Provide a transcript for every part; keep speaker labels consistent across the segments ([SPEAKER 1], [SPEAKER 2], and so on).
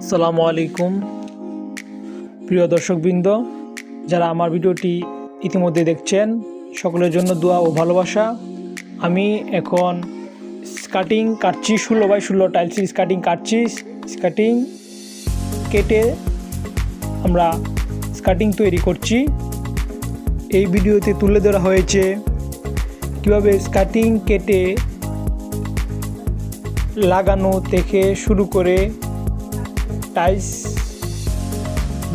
[SPEAKER 1] আসসালামু আলাইকুম। প্রিয় দর্শকবৃন্দ, যারা আমার ভিডিওটি ইতিমধ্যে দেখছেন, সকলের জন্য দোয়া ও ভালোবাসা। আমি এখন স্কাটিং কাটছি, ষোলো বাই ষোলো টাইলসের স্কাটিং কাটছি। স্কাটিং কেটে আমরা স্কাটিং তৈরি করছি। এই ভিডিওতে তুলে ধরা হয়েছে কীভাবে স্কাটিং কেটে লাগানো থেকে শুরু করে টাইলস,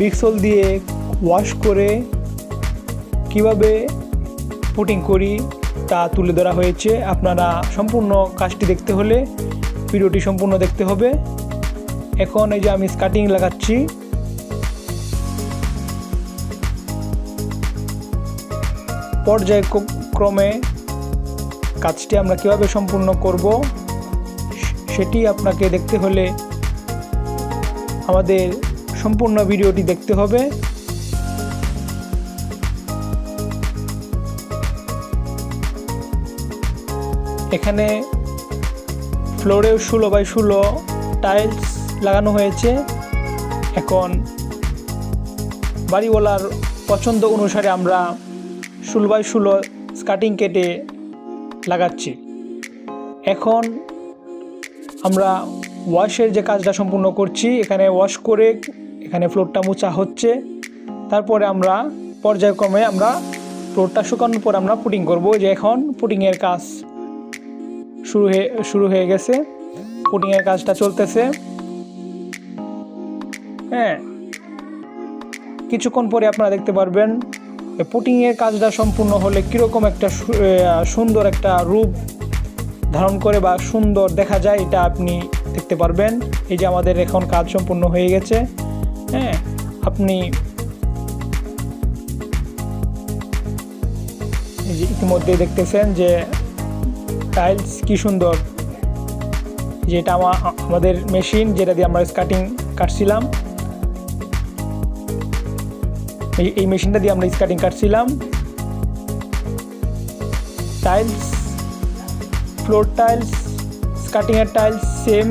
[SPEAKER 1] বিক্সল দিয়ে ওয়াশ করে কীভাবে পুটিং করি তা তুলে ধরা হয়েছে। আপনারা সম্পূর্ণ কাজটি দেখতে হলে ভিডিওটি সম্পূর্ণ দেখতে হবে। এখন এই যে আমি স্কাটিং লাগাচ্ছি। পর্যায়ক্রমে কাজটি আমরা কীভাবে সম্পূর্ণ করব সেটি আপনাকে দেখতে হলে আমাদের সম্পূর্ণ ভিডিওটি দেখতে হবে। এখানে ফ্লোরেও ষোলো বাই ষোলো টাইলস লাগানো হয়েছে। এখন বাড়িওয়ালার পছন্দ অনুসারে আমরা ষোলো বাই ষোলো স্কাটিং কেটে লাগাচ্ছি। এখন আমরা ওয়াশের যে কাজটা সম্পূর্ণ করছি, এখানে ওয়াশ করে এখানে ফ্লোরটা মোছা হচ্ছে। তারপরে আমরা পর্যায়ক্রমে আমরা ফ্লোরটা শুকানোর পর আমরা পুটিং করব। যে এখন পুটিংয়ের কাজ শুরু হয়ে শুরু হয়ে গেছে। পুটিংয়ের কাজটা চলতেছে। হ্যাঁ। কিছুক্ষণ পরে আপনারা দেখতে পারবেন পুটিংয়ের কাজটা সম্পূর্ণ হলে কীরকম একটা সুন্দর একটা রূপ ধারণ করে বা সুন্দর দেখা যায়, এটা আপনি দেখতে পারবেন। এই যে আমাদের এখন কাজ সম্পূর্ণ হয়ে গেছে। হ্যাঁ আপনি ইতিমধ্যে দেখতেছেন যে টাইলস কি সুন্দর। যেটা আমা- আমাদের মেশিন যেটা দিয়ে আমরা স্কাটিং কাটছিলাম। এই এই মেশিনটা দিয়ে আমরা স্কাটিং কাটছিলাম। টাইলস, ফ্লোর টাইলস স্কাটিংয়ের টাইলস সেম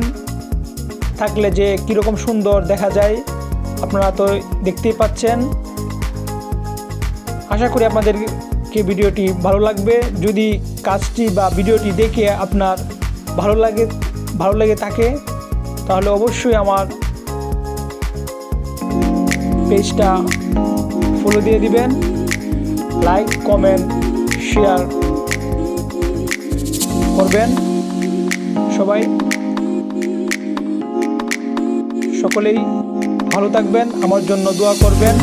[SPEAKER 1] থাকলে যে কীরকম সুন্দর দেখা যায়, আপনারা তো দেখতেই পাচ্ছেন। আশা করি আপনাদেরকে ভিডিওটি ভালো লাগবে। যদি কাজটি বা ভিডিওটি দেখে আপনার ভালো লাগে, ভালো লেগে থাকে, তাহলে অবশ্যই আমার পেজটা ফলো দিয়ে দিবেন। লাইক কমেন্ট শেয়ার করবেন। সবাই সকলেই ভালো থাকবেন আমার জন্য দোয়া করবেন।